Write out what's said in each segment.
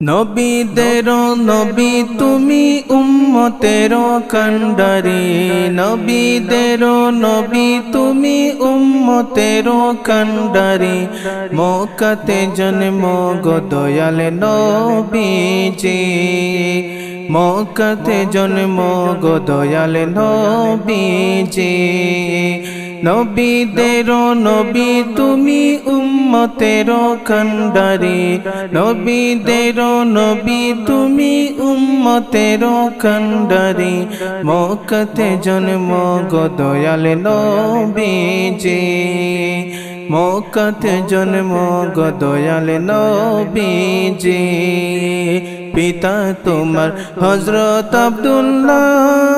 নবীদের নবী, তুমি উম্মতের কান্ডারি নবীদের নবী, তুমি উম্মতের কান্ডারি মকাতে জন্ম গো দয়াল নবীজি। মকাতে জন্ম গো দয়াল নবীজি। নবীদের নবী, তুমি উম্মতের কান্ডারি নবীদের নবী, তুমি উম্মতের কান্ডারি মকতে জন্ম গো দয়াল নবীজি মকতে জন্ম গো দয়াল নবীজি। পিতা তোমার হজরত আব্দুল্লাহ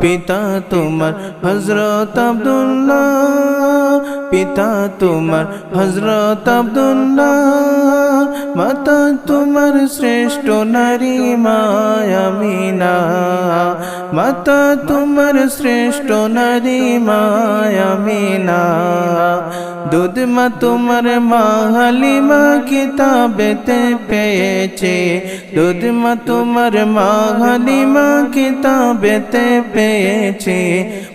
পিতা তোমার হজরত আব্দুল্লাহ পিতা তোমার হজরত আব্দুল্লাহ। মাতা তোমার শ্রেষ্ঠ নারী মায়ামিনা মাতা তোমার শ্রেষ্ঠ নারী মায়ামিনা দুধ মা তোমার মা হালিমা কিতাবেতে পেয়েছে। দুধ মা তোমার মা হালিমা কিতাবেতে পেয়েছে।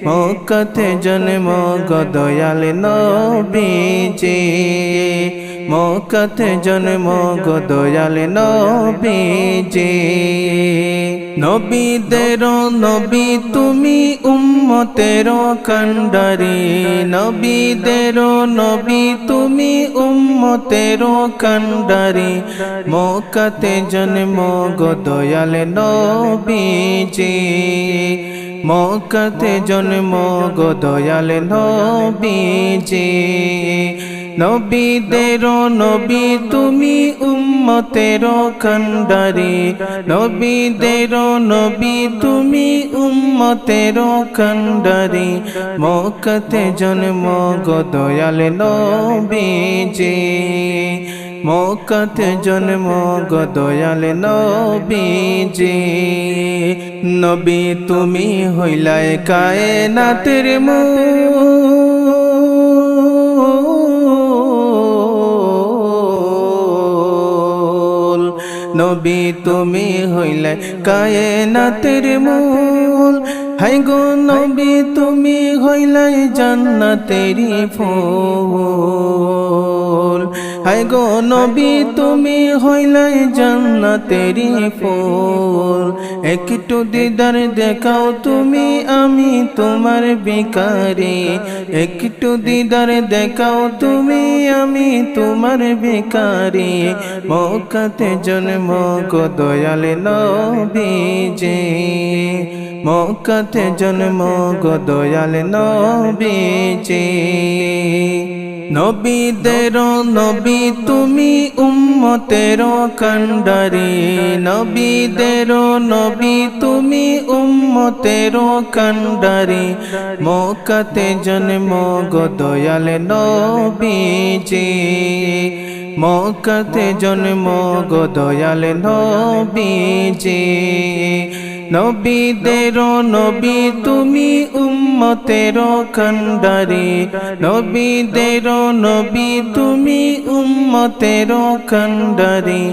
মকতে জন্ম গদয়াল নবীজি। মকতে জন্ম গদয়াল নবীজি। নবীদের নবী তুমি উম্মতের কান্ডারি নবীদের নবী তুমি উম্মতের কান্ডারি মকাতে জন্ম গদয়াল নবীজি। মকাতে জন্ম গদয়াল নবীজি। নবীদের নবী, তুমি উম্মতের কান্ডারি নবীদের নবী, তুমি উম্মতের কান্ডারি মকতে জন্ম গদয়াল নবীজি। মকতে জন্ম গদয়াল নবীজি। নবী, তুমি হইলায় কায়নাতের মূল। নবী তুমি হইলে কায়নাতের মূল। হাই গো নবী তুমি হইলে জান্নাতেরি ফুল। হাই গো নবী, তুমি হইলে জান্নাতেরি ফুল। একটু দিদার দেখাও তুমি, আমি তোমার বিকারি একটু দিদার দেখাও তুমি, আমি তোমার বিকারি মৌকাতে জন্ম গো দয়াল নবীজি। মৌকাতে জন্ম গো দয়াল নবীজি। নবীদের নবী তুমি উম্মতের কান্ডারি নবীদের নবী তুমি উম্মতের কান্ডারি মকাতে জন্ম গো দয়াল নবীজি। মকাতে জন্ম গো দয়াল নবীজি। নবীদের নবী, তুমি উম্মতের কান্ডারি নবীদের নবী, তুমি উম্মতের কান্ডারি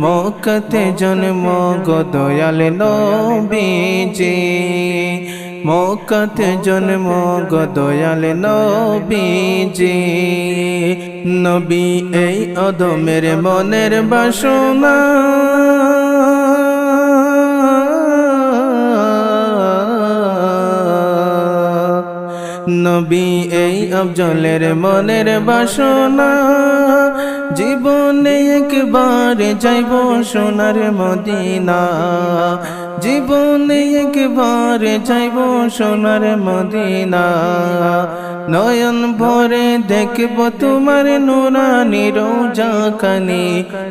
মকতে জন্ম গো দয়াল নবীজি। মকতে জন্ম গো দয়াল নবীজি। নবী এই অদমের মনের বাসনা নবী এই অবজলের মনের বাসনা। জীবনে একবার যাইব সোনার মদিনা। জীবনে একবার যাইব সোনার মদিনা। নয়ন ভরে দেখব তোমার নুরানি রোজা কানে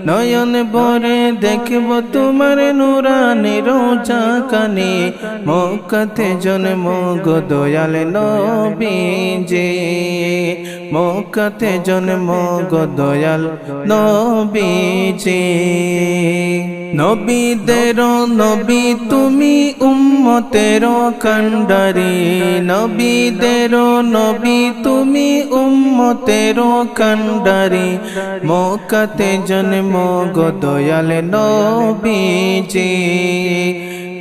নয়ন ভরে দেখব তোমার নুরানি রোজা কানে মকতে জন্ম গো দয়াল নবীজি। মক্কাতে জন্ম গো দয়াল নবীজি। নবীদের নবী তুমি উম্মতের কান্ডারি নবীদের নবী তুমি উম্মতের কান্ডারি মক্কাতে জন্ম গো দয়াল নবীজি।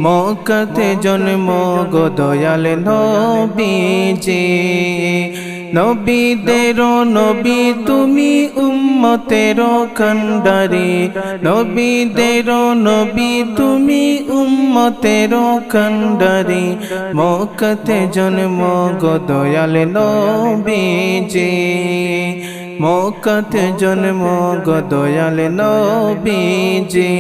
মক্কাতে জন্ম গো দয়াল নবীজি। নবীদের নবী, তুমি উম্মতের কান্ডারি নবীদের নবী, তুমি উম্মতের কান্ডারি মক্কাতে জন্ম গো দয়াল নবীজি। মক্কাতে জন্ম গো দয়াল নবীজি।